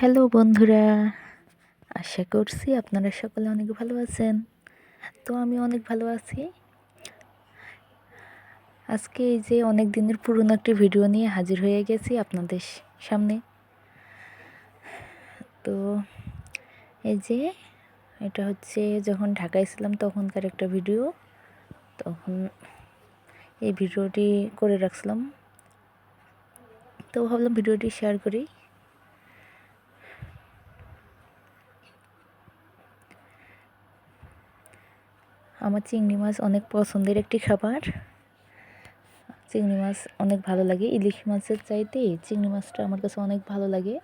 Hello বন্ধুরা, আশা করছি আপনারা সকলে অনেক ভালো আছেন। তো আমি অনেক ভালো আছি। আজকে এই যে অনেক দিনের পুরনো একটি ভিডিও নিয়ে হাজির হয়ে গেছি আপনাদের সামনে। তো এই যে এটা হচ্ছে যখন ঢাকায় ছিলাম তখনকার একটা ভিডিও। তখন এই ভিডিওটি করে রাখছিলাম। তো ভাবলাম ভিডিওটি শেয়ার করি। আমার চিংড়ি মাছ অনেক পছন্দের একটি খাবার। চিংড়ি মাছ অনেক ভালো লাগে। ইলিশ মাছের চাইতে চিংড়ি মাছটা আমার কাছে অনেক ভালো লাগে।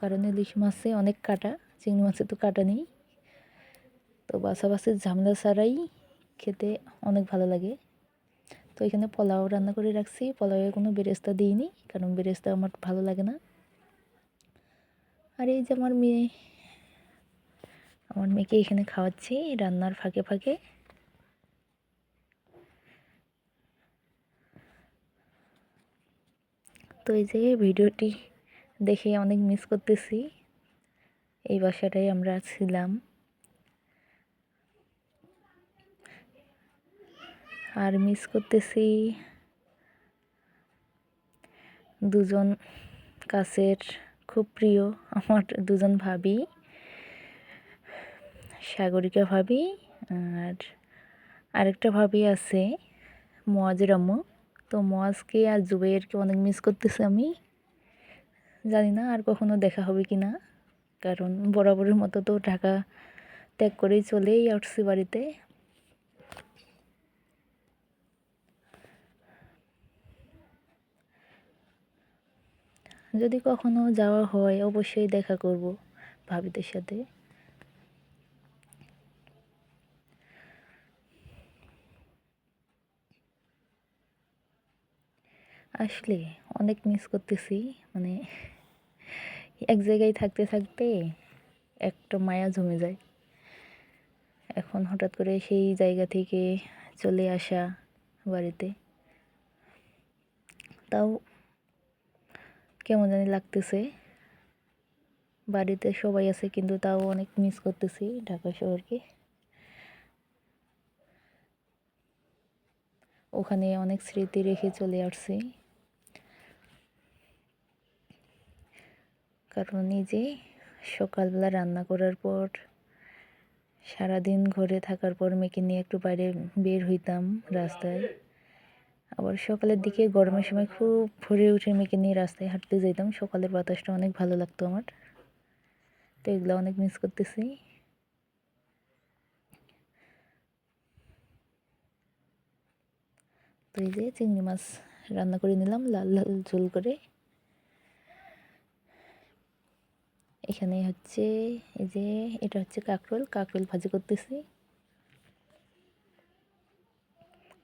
কারণ ইলিশ মাছে অনেক কাটা, চিংড়ি মাছে তো কাটা নেই। তো বাছাবাছির ঝামেলা ছাড়াই খেতে অনেক ভালো লাগে। তো এখানে পোলাও রান্না করে রাখছি। পোলাওয়ে কোনো বেরেস্তা দিইনি, কারণ বেরেস্তা আমার ভালো লাগে না। আর এই যে আমার মেয়ে আমার মেয়েকে এখানে খাওয়াচ্ছি, রান্নার ফাঁকে ফাঁকে। তো এই যে ভিডিওটি দেখে অনেক মিস করতেছি। এই বাসাটাই আমরা ছিলাম। আর মিস করতেছি দুজন কাছের খুব প্রিয়, আমার দুজন ভাবি। সাগরিকা ভাবি আর আরেকটা ভাবি আছে মোয়াজের আম্মু তো মোয়াজকে আর জুবাইরকে অনেক মিস করতেছি আমি। জানি না আর কখনো দেখা হবে কি না। কারণ বরাবরের মতো তো ঢাকা ত্যাগ করেই চলেই আসছি বাড়িতে। যদি কখনো যাওয়া হয়, অবশ্যই দেখা করব ভাবিদের সাথে। আসলে অনেক মিস করতেছি। মানে এক জায়গায় থাকতে থাকতে একটা মায়া জমে যায়। এখন হঠাৎ করে সেই জায়গা থেকে চলে আসা বাড়িতে। তাও কেমন জানি লাগতেছে। বাড়িতে সবাই আছে কিন্তু তাও অনেক মিস করতেছি ঢাকা শহরকে। ওখানে অনেক স্মৃতি রেখে চলে আসছি। কারণ নিজে সকালবেলা রান্না করার পর, সারাদিন ঘরে থাকার পর মেয়েকে নিয়ে একটু বাইরে বের হইতাম রাস্তায়। আবার সকালের দিকে গরমের সময় খুব ভরে উঠে মেয়েকে নিয়ে রাস্তায় হাঁটতে যেতাম সকালের বাতাসটা অনেক ভালো লাগতো আমার। তো এগুলো অনেক মিস করতেছি। তো এই যে চিংড়ি মাছ রান্না করে নিলাম, লাল লাল ঝোল করে। এখানে হচ্ছে এই যে এটা হচ্ছে কাঁকরোল কাঁকরোল ভাজি করতেছি।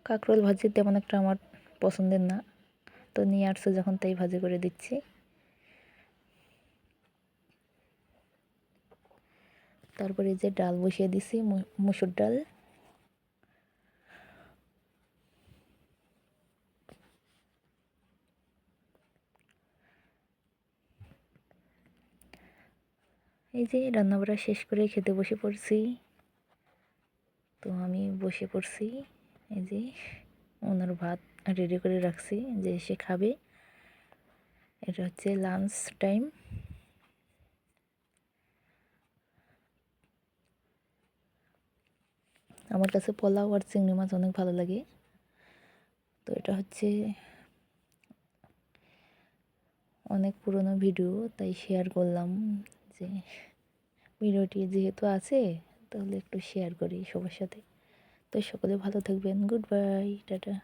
কাঁকরোল ভাজি তেমন একটা আমার পছন্দের না, তো নিয়ে আসছো যখন তাই ভাজি করে দিচ্ছি। তারপরে যে ডাল বসিয়ে দিছি মুসুর ডাল। এই যে রান্নাবাড়া শেষ করে খেতে বসে পড়ছি। তো আমি বসে পড়ছি, এই যে ওনার ভাত রেডি করে রাখছি যে সে খাবে। এটা হচ্ছে লাঞ্চ টাইম আমার কাছে পোলাও আর চিংড়ি মাছ অনেক ভালো লাগে। তো এটা হচ্ছে অনেক পুরনো ভিডিও তাই শেয়ার করলাম যে ভিডিওটি যেহেতু আছে, তাহলে একটু শেয়ার করি সবার সাথে। তো সকলে ভালো থাকবেন গুড বাই টাটা।